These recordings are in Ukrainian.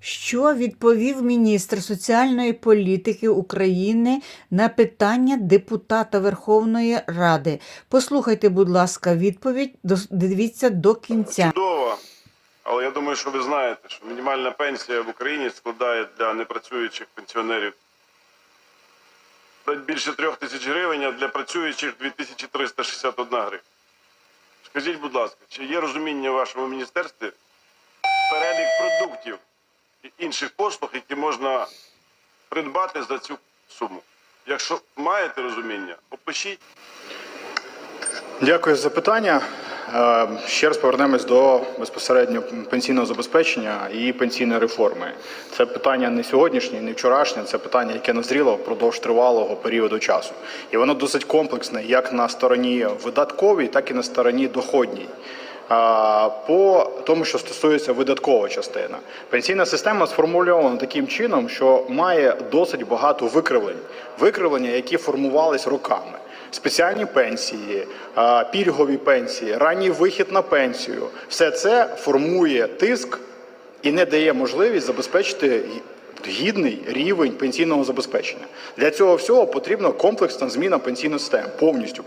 Що відповів міністр соціальної політики України на питання депутата Верховної Ради? Послухайте, будь ласка, відповідь. Дивіться до кінця. Чудово. Але я думаю, що ви знаєте, що мінімальна пенсія в Україні складає для непрацюючих пенсіонерів більше трьох тисяч гривень, а для працюючих 2361 гривня. Скажіть, будь ласка, чи є розуміння в вашому міністерстві перелік продуктів і інших послуг, які можна придбати за цю суму? Якщо маєте розуміння, опишіть. Дякую за запитання. Е, Ще раз повернемось до безпосередньо пенсійного забезпечення і пенсійної реформи. Це питання не сьогоднішнє, не вчорашнє. Це питання, яке назріло впродовж тривалого періоду часу, і воно досить комплексне, як на стороні видатковій, так і на стороні доходній. По тому, що стосується видаткової частини, пенсійна система сформульована таким чином, що має досить багато викривлень, викривлення, які формувались роками. Спеціальні пенсії, пільгові пенсії, ранній вихід на пенсію. Все це формує тиск і не дає можливість забезпечити гідний рівень пенсійного забезпечення. Для цього всього потрібна комплексна зміна пенсійної системи повністю.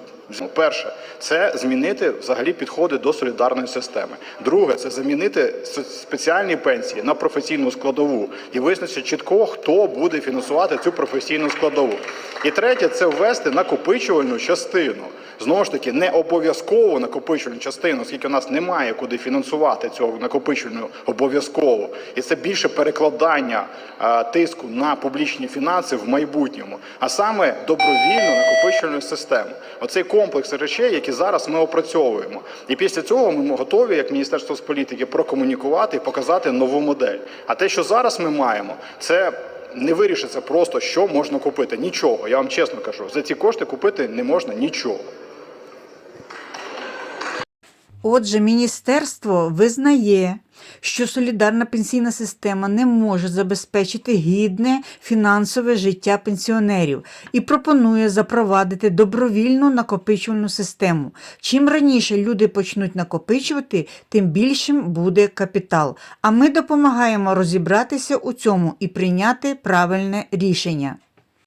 Перше, це змінити взагалі підходи до солідарної системи. Друге, це замінити спеціальні пенсії на професійну складову і визначити чітко, хто буде фінансувати цю професійну складову. І третє, це ввести накопичувальну частину. Знову ж таки, не обов'язково накопичувальну частину, оскільки у нас немає куди фінансувати цього накопичувальну обов'язково. І це більше перекладання е, тиску на публічні фінанси в майбутньому, а саме добровільну накопичувальну систему. Оцей комплекс речей, які зараз ми опрацьовуємо. І після цього ми готові, як Міністерство з політики, прокомунікувати і показати нову модель. А те, що зараз ми маємо, це. Не вирішиться просто, що можна купити. Нічого. Я вам чесно кажу, за ці кошти купити не можна нічого. Отже, міністерство визнає, що солідарна пенсійна система не може забезпечити гідне фінансове життя пенсіонерів і пропонує запровадити добровільну накопичувальну систему. Чим раніше люди почнуть накопичувати, тим більшим буде капітал. А ми допомагаємо розібратися у цьому і прийняти правильне рішення.